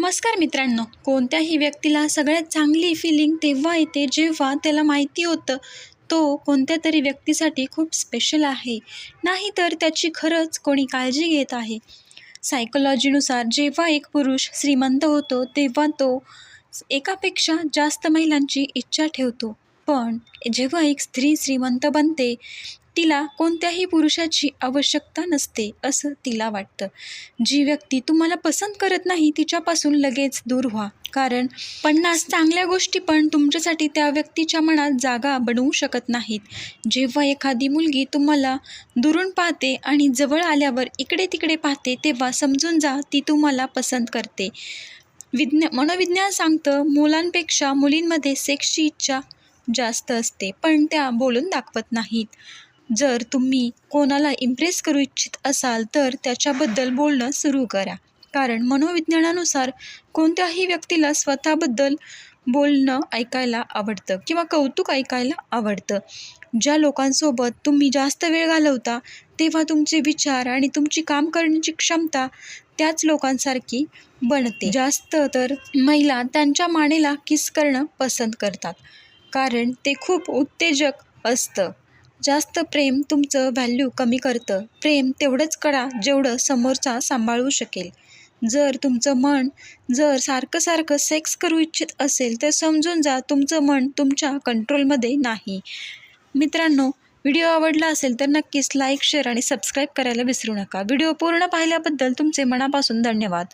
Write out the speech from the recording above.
नमस्कार मित्रांनो. कोणत्याही व्यक्तीला सगळ्यात चांगली फिलिंग तेव्हा येते जेव्हा त्याला माहिती होतं तो कोणत्या तरी व्यक्तीसाठी खूप स्पेशल आहे. नाहीतर त्याची खरंच कोणी काळजी घेत आहे. सायकोलॉजीनुसार जेव्हा एक पुरुष श्रीमंत होतो तेव्हा तो एकापेक्षा जास्त महिलांची इच्छा ठेवतो. पण जेव्हा एक स्त्री श्रीमंत बनते तिला कोणत्याही पुरुषाची आवश्यकता नसते असं तिला वाटतं. जी व्यक्ती तुम्हाला पसंत करत नाही तिच्यापासून लगेच दूर व्हा. कारण पन्नास चांगल्या गोष्टी पण तुमच्यासाठी त्या व्यक्तीच्या मनात जागा बनवू शकत नाहीत. जेव्हा एखादी मुलगी तुम्हाला दुरून पाहते आणि जवळ आल्यावर इकडे तिकडे पाहते तेव्हा समजून जा ती तुम्हाला पसंत करते. विज्ञा मनोविज्ञान सांगतं मुलांपेक्षा मुलींमध्ये सेक्सची इच्छा जास्त असते पण त्या बोलून दाखवत नाहीत. जर तुम्ही कोणाला इम्प्रेस करू इच्छित असाल तर त्याच्याबद्दल बोलणं सुरू करा. कारण मनोविज्ञानानुसार कोणत्याही व्यक्तीला स्वतःबद्दल बोलणं ऐकायला आवडतं किंवा कौतुक ऐकायला आवडतं. ज्या लोकांसोबत तुम्ही जास्त वेळ घालवता तेव्हा तुमचे विचार आणि तुमची काम करण्याची क्षमता त्याच लोकांसारखी बनते. जास्त तर महिला त्यांच्या मानेला किस करणं पसंत करतात. कारण ते खूप उत्तेजक असतं. जास्त प्रेम तुमचं व्हॅल्यू कमी करतं. प्रेम तेवढंच करा जेवढं समोरचा सांभाळू शकेल. जर तुमचं मन जर सारखं सारखं सेक्स करू इच्छित असेल तर समजून जा तुमचं मन तुमच्या कंट्रोलमध्ये नाही. मित्रांनो व्हिडिओ आवडला असेल तर नक्कीच लाईक शेअर आणि सबस्क्राईब करायला विसरू नका. व्हिडिओ पूर्ण पाहिल्याबद्दल तुमचे मनापासून धन्यवाद.